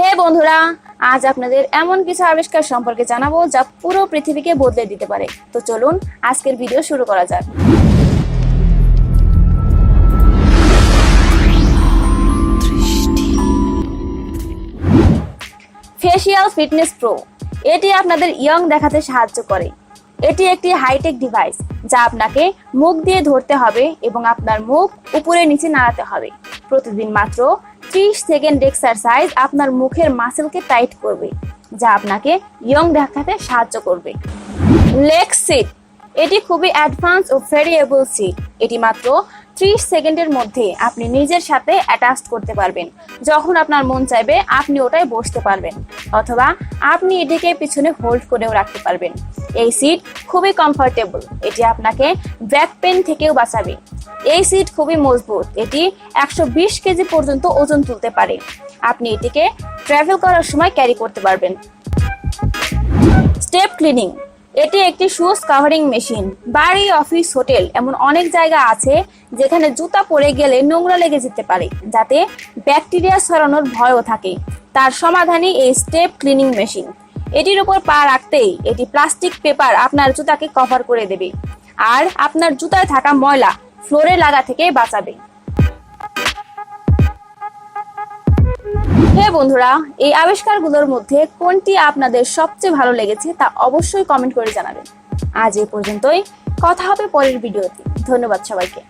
হে বন্ধুরা, আজ আপনাদের এমন কিছু আবিষ্কার সম্পর্কে জানাব যা পুরো পৃথিবীকে বদলে দিতে পারে। তো চলুন আজকের ভিডিও শুরু করা যাক। ফেসিয়াল ফিটনেস প্রো এটি আপনাদের ইয়ং দেখাতে সাহায্য করে। এটি একটি হাইটেক ডিভাইস যা আপনাকে মুখ দিয়ে ধরতে হবে এবং আপনার মুখ উপরে নিচে নাড়াতে হবে। প্রতিদিন মাত্র ত্রিশ সেকেন্ড এক্সারসাইজ আপনার মুখের মাসেলকে টাইট করবে, যা আপনাকে ইয়ং দেখাতে সাহায্য করবে। লেগ সিট এটি খুবই অ্যাডভান্স ও ফেরিয়েবল সিট এটি মাত্র ত্রিশ সেকেন্ডের মধ্যে আপনি নিজের সাথে অ্যাটাচ করতে পারবেন। যখন আপনার মন চাইবে, আপনি ওটাই বসতে পারবেন। অথবা আপনি এটিকে পিছনে হোল্ড করেও রাখতে পারবেন। এই সিট খুবই কমফোর্টেবল এটি আপনাকে ব্যাক পেন থেকেও বাঁচাবে। এই সিট খুবই মজবুত, এটি একশো বিশ কেজি পর্যন্ত ওজন তুলতে পারে। আপনি এটিকে ট্রাভেল করার সময় ক্যারি করতে পারবেন। স্টেপ ক্লিনিং এটি একটি শুজ কাভারিং মেশিন বাড়ি অফিস হোটেল এমন অনেক জায়গা আছে যেখানে জুতা পরে গেলে নোংরা লেগে যেতে পারে, যাতে ব্যাকটেরিয়া ছড়ানোর ভয়ও থাকে। তার সমাধানই এই স্টেপ ক্লিনিং মেশিন। এটির উপর পা রাখতেই এটি প্লাস্টিক পেপার আপনার জুতাকে কভার করে দেবে। আর আপনার জুতায় থাকা ময়লা ফ্লোরে লাগা থেকে বাঁচাবে। হে বন্ধুরা, এই আবিষ্কারগুলোর মধ্যে কোনটি আপনাদের সবচেয়ে ভালো লেগেছে তা অবশ্যই কমেন্ট করে জানাবেন। আজ এ পর্যন্তই। কথা হবে পরের ভিডিওতে। ধন্যবাদ সবাইকে।